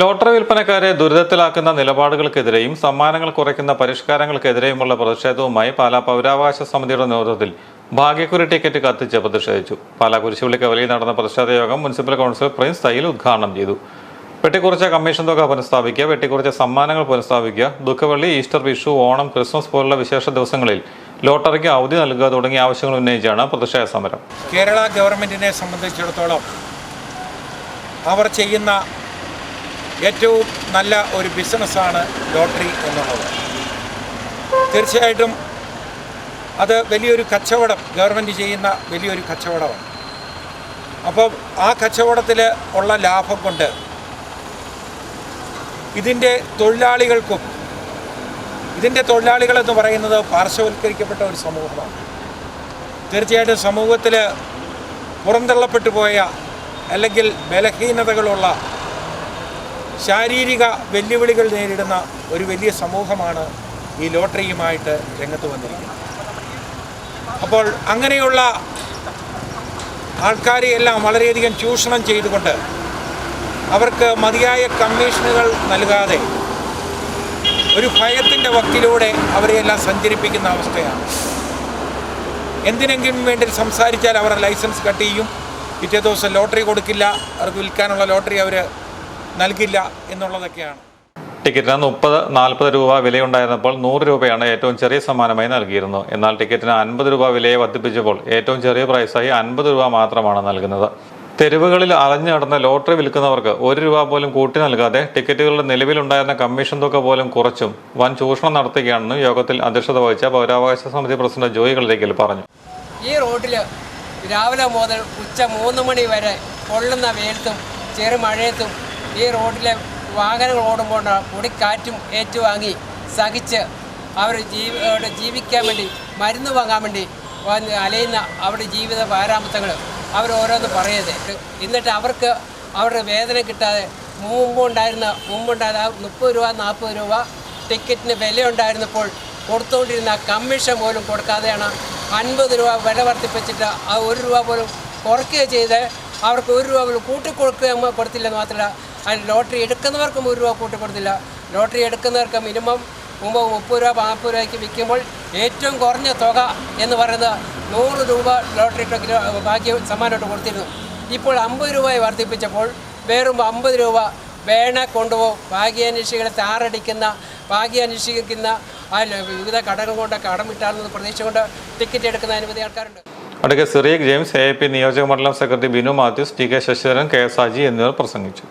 Lottery വിൽപ്പനക്കാരെ ദുരിതത്തിലാക്കുന്ന നിലപാടുകൾക്കെതിരെയും സമ്മാനങ്ങൾ കുറയ്ക്കുന്ന പരിഷ്കാരങ്ങൾക്കെതിരെയുമുള്ള പ്രതിഷേധവുമായി പാലാ പൗരാവകാശ സമിതിയുടെ നേതൃത്വത്തിൽ ഭാഗ്യക്കുറി ടിക്കറ്റ് കത്തിച്ച് പ്രതിഷേധിച്ചു. പാലാ കുരിശുപള്ളി കവലയിൽ നടന്ന പ്രതിഷേധ യോഗം മുനിസിപ്പൽ കൗൺസിലർ പ്രിൻസ് തയ്യിൽ ഉദ്ഘാടനം ചെയ്തു. വെട്ടിക്കുറച്ച കമ്മീഷൻ തുക പുനഃസ്ഥാപിക്കുക വെട്ടിക്കുറച്ച സമ്മാനങ്ങൾ പുനഃസ്ഥാപിക്കുക ദുഃഖവെള്ളി ഈസ്റ്റർ വിഷു ഓണം ക്രിസ്മസ് പോലുള്ള വിശേഷ ദിവസങ്ങളിൽ ലോട്ടറിക്ക് അവധി നൽകുക തുടങ്ങിയ ആവശ്യങ്ങൾ ഉന്നയിച്ചാണ് പ്രതിഷേധ സമരം. കേരള ഗവൺമെന്റിനെ സംബന്ധിച്ചിടത്തോളം അവർ ചെയ്യുന്ന ഏറ്റവും നല്ല ഒരു ബിസിനസ്സാണ് ലോട്ടറി എന്നുള്ളത്. തീർച്ചയായിട്ടും അത് വലിയൊരു കച്ചവടം ഗവൺമെന്റ് ചെയ്യുന്ന വലിയൊരു കച്ചവടമാണ്. അപ്പോൾ ആ കച്ചവടത്തിൽ ഉള്ള ലാഭം കൊണ്ട് ഇതിന്റെ തൊഴിലാളികൾക്കും ഇതിന്റെ തൊഴിലാളികൾ എന്ന് പറയുന്നത് പാർശ്വവൽക്കരിക്കപ്പെട്ട ഒരു സമൂഹമാണ്. തീർച്ചയായിട്ടും സമൂഹത്തിൽ പുറന്തള്ളപ്പെട്ടു പോയ അല്ലെങ്കിൽ ബലഹീനതകളുള്ള ശാരീരിക വെല്ലുവിളികൾ നേരിടുന്ന ഒരു വലിയ സമൂഹമാണ് ഈ ലോട്ടറിയുമായിട്ട് രംഗത്ത് വന്നിരിക്കുന്നത്. അപ്പോൾ അങ്ങനെയുള്ള ആൾക്കാരെയെല്ലാം വളരെയധികം ചൂഷണം ചെയ്തുകൊണ്ട് അവർക്ക് മതിയായ കമ്മീഷനുകൾ നൽകാതെ ഒരു ഭയത്തിന്റെ വക്കിലൂടെ അവരെയെല്ലാം സഞ്ചരിപ്പിക്കുന്ന അവസ്ഥയാണ്. എന്തിനെങ്കിലും വേണ്ടി സംസാരിച്ചാൽ അവരുടെ ലൈസൻസ് കട്ട് ചെയ്യും. പിറ്റേ ദിവസം ലോട്ടറി കൊടുക്കില്ല. അവർക്ക് വിൽക്കാനുള്ള ലോട്ടറി അവർ നൽകില്ല എന്നുള്ളതൊക്കെയാണ്. ടിക്കറ്റിന് മുപ്പത് നാൽപ്പത് രൂപ വിലയുണ്ടായിരുന്നപ്പോൾ നൂറ് രൂപയാണ് ഏറ്റവും ചെറിയ സമ്മാനമായി നൽകിയിരുന്നത്. എന്നാൽ ടിക്കറ്റിന് അൻപത് രൂപ വിലയെ വർദ്ധിപ്പിച്ചപ്പോൾ ഏറ്റവും ചെറിയ പ്രൈസായി അൻപത് രൂപ മാത്രമാണ് നൽകുന്നത്. തെരുവുകളിൽ അലഞ്ഞു നടന്ന ലോട്ടറി വിൽക്കുന്നവർക്ക് ഒരു രൂപ പോലും കൂട്ടി നൽകാതെ ടിക്കറ്റുകളുടെ നിലവിലുണ്ടായിരുന്ന കമ്മീഷൻ തുക പോലും കുറച്ചും വൻ ചൂഷണം നടത്തുകയാണെന്ന് യോഗത്തിൽ അധ്യക്ഷത വഹിച്ച പൗരാവകാശ സമിതി പ്രസിഡന്റ് ജോയി കളിലേക്കൽ പറഞ്ഞു. ഈ റോഡിൽ രാവിലെ മുതൽ ഉച്ച മൂന്ന് മണി വരെ കൊള്ളുന്ന വെയിലത്തും ചെറുമഴയത്തും ഈ റോഡിലെ വാഹനങ്ങൾ ഓടുമ്പോൾ പൊടിക്കാറ്റും ഏറ്റുവാങ്ങി സഹിച്ച് അവർ ജീവി ജീവിക്കാൻ വേണ്ടി മരുന്ന് വാങ്ങാൻ വേണ്ടി അലയുന്ന അവരുടെ ജീവിത പാരാമത്തങ്ങൾ അവർ ഓരോന്ന് പറയരുത് എന്നിട്ട് അവർക്ക് അവരുടെ വേദന കിട്ടാതെ മുമ്പുണ്ടായിരുന്ന മുമ്പുണ്ടായിരുന്ന ആ മുപ്പത് രൂപ നാൽപ്പത് രൂപ ടിക്കറ്റിന് വില ഉണ്ടായിരുന്നപ്പോൾ കൊടുത്തുകൊണ്ടിരുന്ന കമ്മീഷൻ പോലും കൊടുക്കാതെയാണ് അൻപത് രൂപ വില വർദ്ധിപ്പിച്ചിട്ട് ആ ഒരു രൂപ പോലും കുറയ്ക്കുക ചെയ്ത് അവർക്ക് ഒരു രൂപ പോലും കൂട്ടിക്കൊടുക്കുക കൊടുത്തില്ലെന്ന് മാത്രമല്ല അതിന് ലോട്ടറി എടുക്കുന്നവർക്കും ഒരു രൂപ കൂട്ടിക്കൊടുത്തില്ല ലോട്ടറി എടുക്കുന്നവർക്ക് മിനിമം മുമ്പ് മുപ്പത് രൂപ നാൽപ്പത് രൂപയ്ക്ക് വിൽക്കുമ്പോൾ ഏറ്റവും കുറഞ്ഞ തുക എന്ന് പറയുന്നത് നൂറ് രൂപ ലോട്ടറി ബാക്കി സമ്മാനമായിട്ട് കൊടുത്തിരുന്നു. ഇപ്പോൾ അമ്പത് രൂപയെ വർദ്ധിപ്പിച്ചപ്പോൾ വേറും അമ്പത് രൂപ വേണ കൊണ്ടുപോകും. ഭാഗ്യാന്വേഷികളെ താറടിക്കുന്ന ഭാഗ്യാന്വേഷിക്കുന്ന ആ വിവിധ കടകൾ കൊണ്ട് കടം വിട്ടാണെന്ന് പ്രതീക്ഷ കൊണ്ട് ടിക്കറ്റ് എടുക്കുന്ന അനവധി ആൾക്കാരുണ്ട്. അടുക്കെ സിറിയക് ജെയിംസ് എ പി നിയോജക മണ്ഡലം secretary Binu Mathews T K Sasidharan K S Aji എന്നിവർ പ്രസംഗിച്ചു.